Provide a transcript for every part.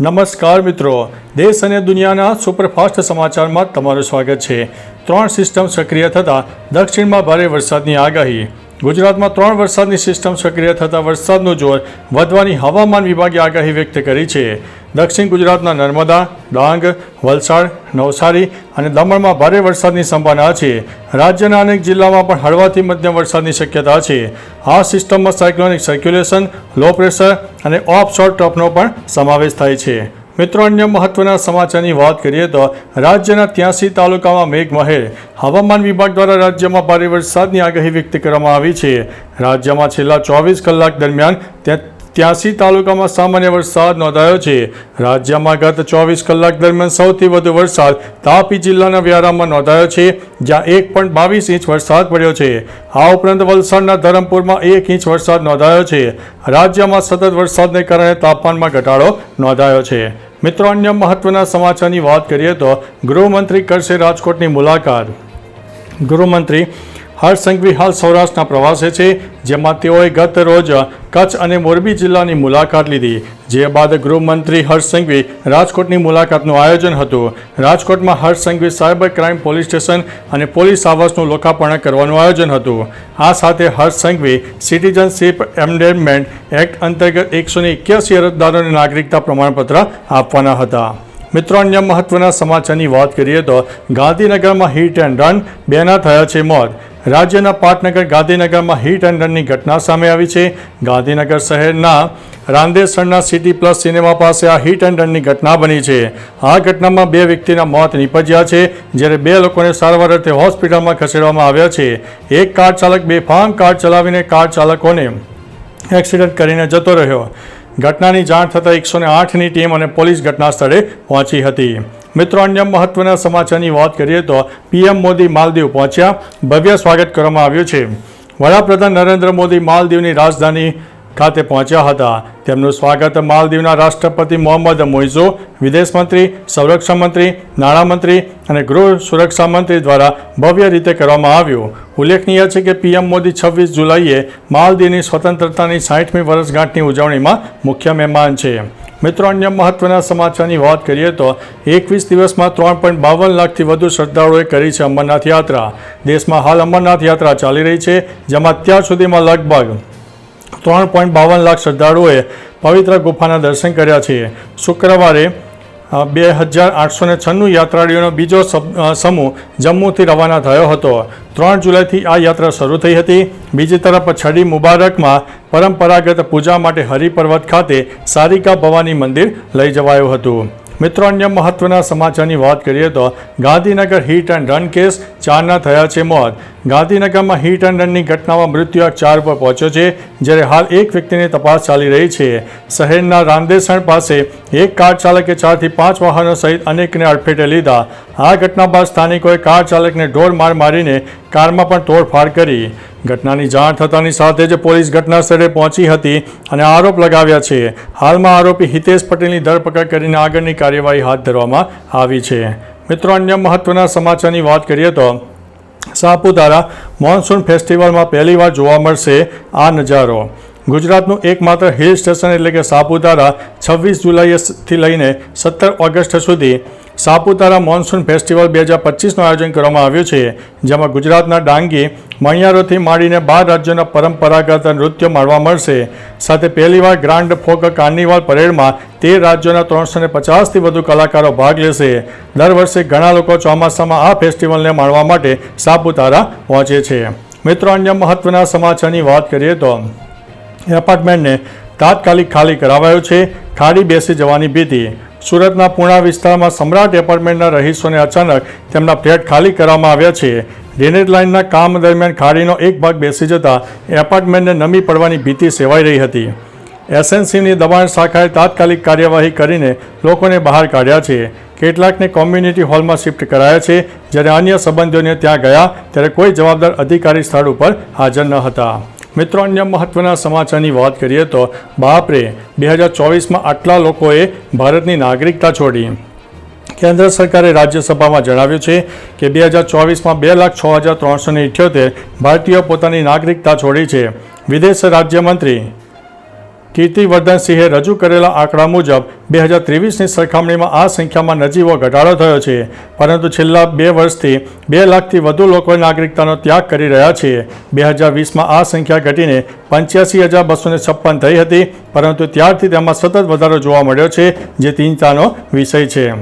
નમસ્કાર મિત્રો. દેશ અને દુનિયાના સુપરફાસ્ટ સમાચારમાં તમારું સ્વાગત છે. ત્રણ સિસ્ટમ સક્રિય થતાં દક્ષિણમાં ભારે વરસાદની આગાહી. ગુજરાતમાં ત્રણ વરસાદની સિસ્ટમ સક્રિય થતાં વરસાદનું જોર વધવાની હવામાન વિભાગે આગાહી વ્યક્ત કરી છે. દક્ષિણ ગુજરાતના નર્મદા, ડાંગ, વલસાડ, નવસારી અને દમણમાં ભારે વરસાદની સંભાવના છે. રાજ્યના અનેક જિલ્લામાં પણ હળવાથી મધ્યમ વરસાદની શક્યતા છે. આ સિસ્ટમમાં સાયક્લોનિક સર્ક્યુલેશન, લો પ્રેશર અને ઓફ શોર્ટ ટ્રફનો પણ સમાવેશ થાય છે. મિત્રો, અન્ય મહત્વના સમાચારની વાત કરીએ તો રાજ્યના ત્યાંસી તાલુકામાં મેઘમહેર હવામાન વિભાગ દ્વારા રાજ્યમાં ભારે વરસાદની આગાહી વ્યક્ત કરવામાં આવી છે. રાજ્યમાં છેલ્લા ચોવીસ કલાક દરમિયાન ત્યાં ત્યાંસી તાલુકામાં સામાન્ય વરસાદ નોંધાયો છે. રાજ્યમાં ગત ચોવીસ કલાક દરમિયાન સૌથી વધુ વરસાદ તાપી જિલ્લાના વ્યારામાં નોંધાયો છે, જ્યાં એક પોઈન્ટ બાવીસ ઇંચ વરસાદ પડ્યો છે. આ ઉપરાંત વલસાડના ધરમપુરમાં એક ઇંચ વરસાદ નોંધાયો છે. રાજ્યમાં સતત વરસાદને કારણે તાપમાનમાં ઘટાડો નોંધાયો છે. મિત્રો, અન્ય મહત્વના સમાચારની વાત કરીએ તો ગૃહમંત્રી કરશે રાજકોટની મુલાકાત. ગૃહમંત્રી હર્ષ સૌરાષ્ટ્રના પ્રવાસે છે, જેમાં તેઓએ ગત રોજ કચ્છ અને મોરબી જિલ્લાની મુલાકાત લીધી. જે બાદ ગૃહમંત્રી હર્ષ સંઘવી રાજકોટની મુલાકાતનું આયોજન હતું. રાજકોટમાં Harsh cyber crime police station અને પોલીસ આવાસનું લોકાર્પણ કરવાનું આયોજન હતું. આ સાથે Harsh Sanghavi citizenship amendment act અંતર્ગત એકસો એક્યાસી અરજદારોને નાગરિકતા પ્રમાણપત્ર આપવાના હતા. મિત્રો, અન્ય મહત્વના સમાચારની વાત કરીએ તો ગાંધીનગરમાં હિટ એન્ડ રન, બેના થયા છે મોત. રાજ્યના પાટનગર ગાંધીનગરમાં હિટ એન્ડ રનની ઘટના સામે આવી છે. ગાંધીનગર શહેરના રાંદેસરના સિટી પ્લસ સિનેમા પાસે આ હિટ એન્ડ રનની ઘટના બની છે. આ ઘટનામાં બે વ્યક્તિના મોત નીપજ્યા છે, જ્યારે બે લોકોને સારવાર અર્થે હોસ્પિટલમાં ખસેડવામાં આવ્યા છે. એક કાર ચાલક બેફામ કાર ચલાવીને કાર ચાલકોને એક્સિડન્ટ કરીને જતો રહ્યો. ઘટનાની જાણ થતાં એકસો આઠની ટીમ અને પોલીસ ઘટના સ્થળે પહોંચી હતી. મિત્રો, અન્ય મહત્વના સમાચારની વાત કરીએ તો પીએમ મોદી માલદીવ પહોંચ્યા. ભવ્ય સ્વાગત કરવામાં આવ્યું છે. વડાપ્રધાન નરેન્દ્ર મોદી માલદીવની રાજધાની ખાતે પહોંચ્યા હતા. તેમનું સ્વાગત માલદીવના રાષ્ટ્રપતિ મોહમ્મદ મોઇઝો વિદેશ મંત્રી સંરક્ષણ મંત્રી, નાણામંત્રી અને ગૃહ સુરક્ષા મંત્રી દ્વારા ભવ્ય રીતે કરવામાં આવ્યું. ઉલ્લેખનીય છે કે પીએમ મોદી છવ્વીસ જુલાઈએ માલદીવની સ્વતંત્રતાની સાઠમી વર્ષગાંઠની ઉજવણીમાં મુખ્ય મહેમાન છે. મિત્રો, અન્ય મહત્વના સમાચારની વાત કરીએ તો એકવીસ દિવસમાં ત્રણ પોઈન્ટ બાવન લાખથી વધુ શ્રદ્ધાળુઓએ કરી છે અમરનાથ યાત્રા. દેશમાં હાલ અમરનાથ યાત્રા ચાલી રહી છે, જેમાં અત્યાર સુધીમાં લગભગ ત્રણ પોઈન્ટ બાવન લાખ શ્રદ્ધાળુઓએ પવિત્ર ગુફાના દર્શન કર્યા છે. શુક્રવારે બે હજાર આઠસો ને છન્નું યાત્રાળુઓનો બીજો સમૂહ જમ્મુથી રવાના થયો હતો. ત્રણ જુલાઈથી આ યાત્રા શરૂ થઈ હતી. બીજી તરફ છડી મુબારકમાં પરંપરાગત પૂજા માટે હરિપર્વત ખાતે સારિકા ભવાની મંદિર લઈ જવાયું હતું. મિત્રો, અન્ય મહત્વના સમાચારની વાત કરીએ તો Gandhinagar hit and run case ચારના થયા છે મોત. ગાંધીનગરમાં હિટ એન્ડ રનની ઘટનામાં મૃત્યુઆંક ચાર પર પહોંચ્યો છે, જ્યારે હાલ એક વ્યક્તિની તપાસ ચાલી રહી છે. શહેરના રાંદેસણ પાસે એક કાર ચાલકે ચારથી પાંચ વાહનો સહિત અનેકને અડફેટે લીધા. આ ઘટના બાદ સ્થાનિકોએ કાર ચાલકને ઢોર માર મારીને કારમાં પણ તોડફાડ કરી. ઘટનાની જાણ થતાની સાથે જ પોલીસ ઘટના સ્થળે પહોંચી હતી અને આરોપ લગાવ્યા છે. હાલમાં આરોપી હિતેશ પટેલની ધરપકડ કરીને આગળની કાર્યવાહી હાથ ધરવામાં આવી છે. મિત્રો, અન્ય મહત્વના સમાચારની વાત કરીએ તો સાપુતારા મોન્સૂન ફેસ્ટિવલમાં પહેલીવાર જોવા મળશે આ નજારો. ગુજરાતનું એકમાત્ર હિલ સ્ટેશન એટલે કે સાપુતારા છવ્વીસ જુલાઈથી લઈને સત્તર ઓગસ્ટ સુધી સાપુતારા મોન્સૂન ફેસ્ટિવલ બે હજાર પચીસનું આયોજન કરવામાં આવ્યું છે, જેમાં ગુજરાતના ડાંગી, મણિયારોથી માંડીને બાર રાજ્યોના પરંપરાગત નૃત્ય માણવા મળશે. સાથે પહેલીવાર ગ્રાન્ડ ફોક કાર્નિવાલ પરેડમાં તેર રાજ્યોના ત્રણસો ને પચાસથી વધુ કલાકારો ભાગ લેશે. દર વર્ષે ઘણા લોકો ચોમાસામાં આ ફેસ્ટિવલને માણવા માટે સાપુતારા પહોંચે છે. મિત્રો, અન્ય મહત્વના સમાચારની વાત કરીએ તો એપાર્ટમેન્ટને તાત્કાલિક ખાલી કરાવાયો છે. ખાડી બેસી જવાની ભીતિ. સુરતના પૂણા વિસ્તારમાં સમ્રાટ એપાર્ટમેન્ટના રહીશોને અચાનક તેમના ફ્લેટ ખાલી કરવામાં આવ્યા છે. ડ્રેનેજ લાઇનના કામ દરમિયાન ખાડીનો એક ભાગ બેસી જતા એપાર્ટમેન્ટને નમી પડવાની ભીતિ સેવાઈ રહી હતી. એસએનસીની દબાણ શાખાએ તાત્કાલિક કાર્યવાહી કરીને લોકોને બહાર કાઢ્યા છે. કેટલાકને કોમ્યુનિટી હોલમાં શિફ્ટ કરાયા છે. જ્યારે અન્ય સંબંધીઓને ત્યાં ગયા, ત્યારે કોઈ જવાબદાર અધિકારી સ્થળ ઉપર હાજર ન હતા. મિત્રો, અન્ય મહત્વના સમાચારની વાત કરીએ તો બાપરે બે હજાર ચોવીસમાં આટલા લોકોએ ભારતની નાગરિકતા છોડી. કેન્દ્ર સરકારે રાજ્યસભામાં જણાવ્યું છે કે બે હજાર ચોવીસમાં બે લાખ છ હજાર ત્રણસો ને ઇઠ્યોતેર ભારતીયો પોતાની નાગરિકતા છોડી છે. વિદેશ રાજ્યમંત્રી કીર્તિવર્ધનસિંહે રજૂ કરેલા આંકડા મુજબ બે હજાર ત્રેવીસની સરખામણીમાં આ સંખ્યામાં નજીવો ઘટાડો થયો છે. પરંતુ છેલ્લા બે વર્ષથી બે લાખથી વધુ લોકો નાગરિકતાનો ત્યાગ કરી રહ્યા છે. બે હજાર વીસમાં આ સંખ્યા ઘટીને પંચ્યાસી હજાર બસો છપ્પન થઈ હતી, પરંતુ ત્યારથી તેમાં સતત વધારો જોવા મળ્યો છે, જે ચિંતાનો વિષય છે.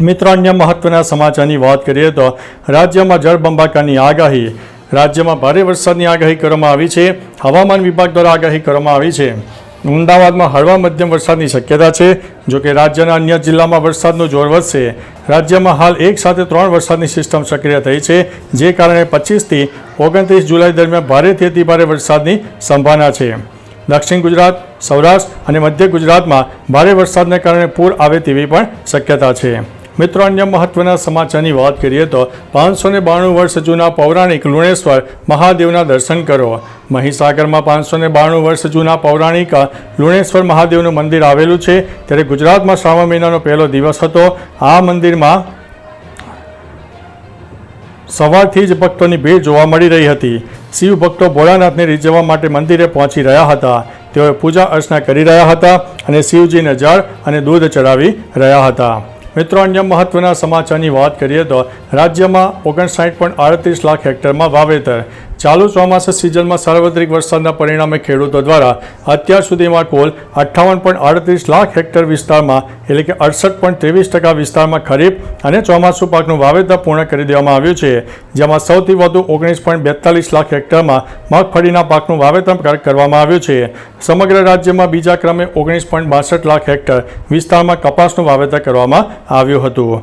મિત્રો, અન્ય મહત્વના સમાચારની વાત કરીએ તો રાજ્યમાં જળબંબાકારની આગાહી. રાજ્યમાં ભારે વરસાદની આગાહી કરવામાં આવી છે. હવામાન વિભાગ દ્વારા આગાહી કરવામાં આવી છે. અમદાવાદમાં હળવા મધ્યમ વરસાદની શક્યતા છે. જો કે રાજ્યના અન્ય જિલ્લામાં વરસાદનું જોર વધશે. રાજ્યમાં હાલ એક સાથે ત્રણ વરસાદની સિસ્ટમ સક્રિય થઈ છે, જે કારણે પચીસથી ઓગણત્રીસ જુલાઈ દરમિયાન ભારેથી અતિ ભારે વરસાદની સંભાવના છે. દક્ષિણ ગુજરાત, સૌરાષ્ટ્ર અને મધ્ય ગુજરાતમાં ભારે વરસાદને કારણે પૂર આવે તેવી પણ શક્યતા છે. મિત્રો, અન્ય મહત્વના સમાચારની વાત કરીએ તો પાંચસો ને બાણું વર્ષ જૂના પૌરાણિક લુણેશ્વર મહાદેવના દર્શન કરો. મહીસાગરમાં પાંચસો ને બાણું વર્ષ જૂના પૌરાણિક લુણેશ્વર મહાદેવનું મંદિર આવેલું છે. ત્યારે ગુજરાતમાં શ્રાવણ મહિનાનો પહેલો દિવસ હતો. આ મંદિરમાં સવારથી જ ભક્તોની ભીડ જોવા મળી રહી હતી. શિવ ભક્તો ભોળાનાથને રીઝવવા માટે મંદિરે પહોંચી રહ્યા હતા. તેઓએ પૂજા અર્ચના કરી રહ્યા હતા અને શિવજીને જળ અને દૂધ ચડાવી રહ્યા હતા. મિત્રો અન્ય મહત્વના સમાચારની વાત કરીએ તો રાજ્યમાં ઓગણસાઠ પોઈન્ટ આડત્રીસ લાખ હેક્ટરમાં વાવેતર ચાલુ ચોમાસા સિઝનમાં સાર્વત્રિક વરસાદના પરિણામે ખેડૂતો દ્વારા અત્યાર સુધીમાં કુલ અઠ્ઠાવન પોઈન્ટ આડત્રીસ લાખ હેક્ટર વિસ્તારમાં એટલે કે અડસઠ પોઈન્ટ ત્રેવીસ ટકા વિસ્તારમાં ખરીફ અને ચોમાસું પાકનું વાવેતર પૂર્ણ કરી દેવામાં આવ્યું છે, જેમાં સૌથી વધુ ઓગણીસ પોઈન્ટ બેતાલીસ લાખ હેક્ટરમાં મગફળીના પાકનું વાવેતર કરવામાં આવ્યું છે. સમગ્ર રાજ્યમાં બીજા ક્રમે ઓગણીસ પોઈન્ટ બાસઠ લાખ હેક્ટર વિસ્તારમાં કપાસનું વાવેતર કરવામાં આવ્યું હતું.